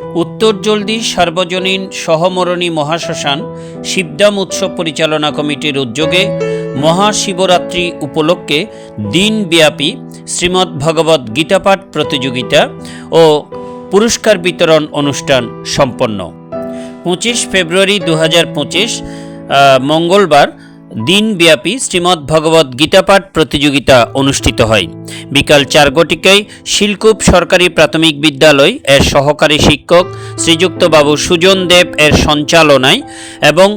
উত্তর জলদি সার্বজনীন সহমরণী মহাশ্মশান শিবদাম উৎসব পরিচালনা কমিটির উদ্যোগে মহাশিবরাত্রি উপলক্ষে দিনব্যাপী শ্রীমদ্ ভগবত গীতাপাঠ প্রতিযোগিতা ও পুরস্কার বিতরণ অনুষ্ঠান সম্পন্ন। পঁচিশ ফেব্রুয়ারি দু হাজার পঁচিশ মঙ্গলবার দিনব্যাপী শ্রীমদ্ ভগবত গীতাপাঠ প্রতিযোগিতা অনুষ্ঠিত হয়। বিকাল চার গটিকায় শিলকুপ সরকারি প্রাথমিক বিদ্যালয় এর সহকারী শিক্ষক শ্রীযুক্ত বাবু সুজন দেব এর সঞ্চালনায় এবং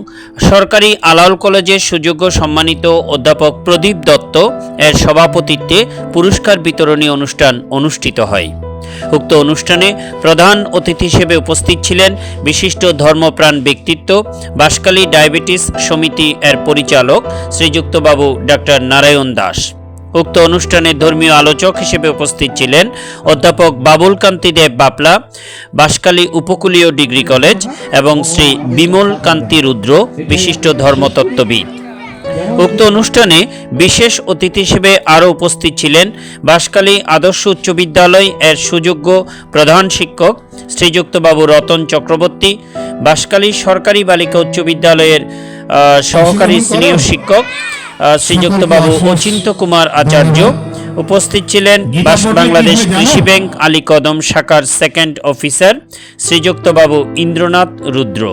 সরকারি আলাউল কলেজের সুযোগ্য সম্মানিত অধ্যাপক প্রদীপ দত্ত এর সভাপতিত্বে পুরস্কার বিতরণী অনুষ্ঠান অনুষ্ঠিত হয়। উক্ত অনুষ্ঠানে প্রধান অতিথি হিসেবে উপস্থিত ছিলেন বিশিষ্ট ধর্মপ্রাণ ব্যক্তিত্ব বাঁশখালী ডায়াবেটিস সমিতি এর পরিচালক শ্রীযুক্ত বাবু ডাক্তার নারায়ণ দাস। উক্ত অনুষ্ঠানে ধর্মীয় আলোচক হিসেবে উপস্থিত ছিলেন অধ্যাপক বাবুল কান্তি দেব বাপলা, বাসকালী উপকূলীয় ডিগ্রি কলেজ এবং শ্রী বিমল কান্তি রুদ্র, বিশিষ্ট ধর্মতত্ত্ববিদ। উক্ত অনুষ্ঠানে বিশেষ অতিথি হিসেবে আরও উপস্থিত ছিলেন বাঁশখালী আদর্শ উচ্চ বিদ্যালয় এর সুযোগ্য প্রধান শিক্ষক শ্রীযুক্ত বাবু রতন চক্রবর্তী বাঁশখালী সরকারি বালিকা উচ্চ বিদ্যালয়ের সহকারী সিনিয়র শিক্ষক আহ, শ্রীযুক্ত বাবু অচিন্ত কুমার আচার্য উপস্থিত ছিলেন বাংলাদেশ কৃষি ব্যাংক আলী কদম শাখার সেকেন্ড অফিসার শ্রীযুক্তবাবু ইন্দ্রনাথ রুদ্র।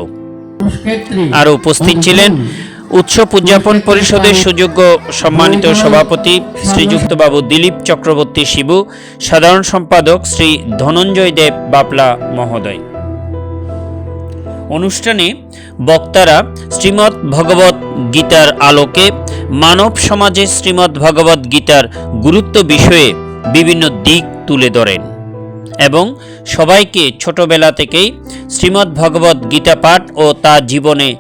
আরও উপস্থিত ছিলেন উৎসব উদযাপন পরিষদের সুযোগ্য সম্মানিত সভাপতি শ্রীযুক্ত বাবু দিলীপ চক্রবর্তী শিবু, সাধারণ সম্পাদক শ্রী ধনঞ্জয় দেব বাপলা মহোদয়। অনুষ্ঠানে বক্তারা শ্রীমদ্ ভগবত গীতার আলোকে মানব সমাজে শ্রীমদ্ ভগবত গীতার গুরুত্ব বিষয়ে বিভিন্ন দিক তুলে ধরেন এবং সবাইকে ছোটবেলা থেকেই শ্রীমদ্ ভগবত গীতা পাঠ ও তা জীবনে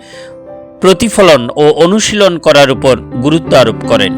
প্রতিফলন ও অনুশীলন করার উপর গুরুত্ব আরোপ করেন।